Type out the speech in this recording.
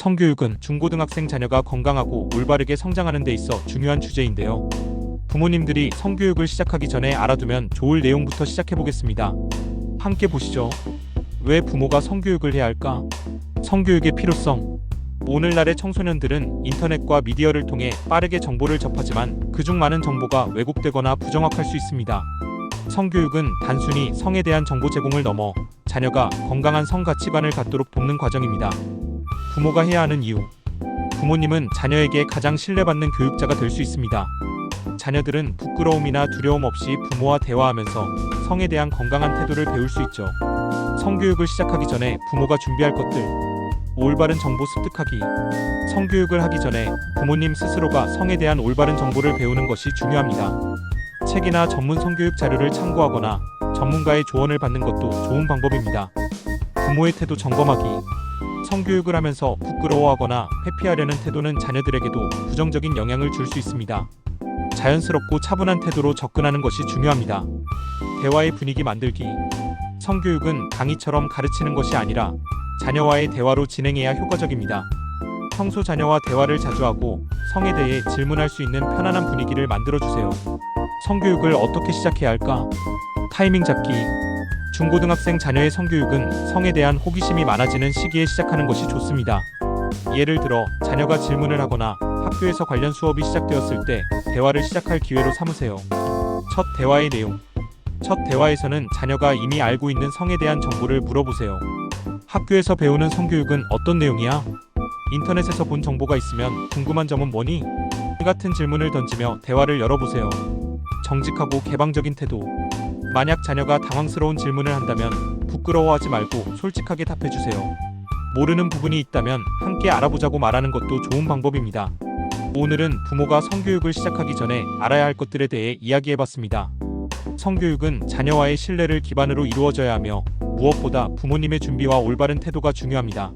성교육은 중고등학생 자녀가 건강하고 올바르게 성장하는 데 있어 중요한 주제인데요. 부모님들이 성교육을 시작하기 전에 알아두면 좋을 내용부터 시작해 보겠습니다. 함께 보시죠. 왜 부모가 성교육을 해야 할까? 성교육의 필요성. 오늘날의 청소년들은 인터넷과 미디어를 통해 빠르게 정보를 접하지만 그중 많은 정보가 왜곡되거나 부정확할 수 있습니다. 성교육은 단순히 성에 대한 정보 제공을 넘어 자녀가 건강한 성 가치관을 갖도록 돕는 과정입니다. 부모가 해야 하는 이유. 부모님은 자녀에게 가장 신뢰받는 교육자가 될 수 있습니다. 자녀들은 부끄러움이나 두려움 없이 부모와 대화하면서 성에 대한 건강한 태도를 배울 수 있죠. 성교육을 시작하기 전에 부모가 준비할 것들. 올바른 정보 습득하기. 성교육을 하기 전에 부모님 스스로가 성에 대한 올바른 정보를 배우는 것이 중요합니다. 책이나 전문 성교육 자료를 참고하거나 전문가의 조언을 받는 것도 좋은 방법입니다. 부모의 태도 점검하기. 성교육을 하면서 부끄러워하거나 회피하려는 태도는 자녀들에게도 부정적인 영향을 줄 수 있습니다. 자연스럽고 차분한 태도로 접근하는 것이 중요합니다. 대화의 분위기 만들기. 성교육은 강의처럼 가르치는 것이 아니라 자녀와의 대화로 진행해야 효과적입니다. 평소 자녀와 대화를 자주 하고 성에 대해 질문할 수 있는 편안한 분위기를 만들어 주세요. 성교육을 어떻게 시작해야 할까? 타이밍 잡기. 중고등학생 자녀의 성교육은 성에 대한 호기심이 많아지는 시기에 시작하는 것이 좋습니다. 예를 들어 자녀가 질문을 하거나 학교에서 관련 수업이 시작되었을 때 대화를 시작할 기회로 삼으세요. 첫 대화의 내용. 첫 대화에서는 자녀가 이미 알고 있는 성에 대한 정보를 물어보세요. 학교에서 배우는 성교육은 어떤 내용이야? 인터넷에서 본 정보가 있으면 궁금한 점은 뭐니? 같은 질문을 던지며 대화를 열어보세요. 정직하고 개방적인 태도. 만약 자녀가 당황스러운 질문을 한다면 부끄러워하지 말고 솔직하게 답해주세요. 모르는 부분이 있다면 함께 알아보자고 말하는 것도 좋은 방법입니다. 오늘은 부모가 성교육을 시작하기 전에 알아야 할 것들에 대해 이야기해봤습니다. 성교육은 자녀와의 신뢰를 기반으로 이루어져야 하며 무엇보다 부모님의 준비와 올바른 태도가 중요합니다.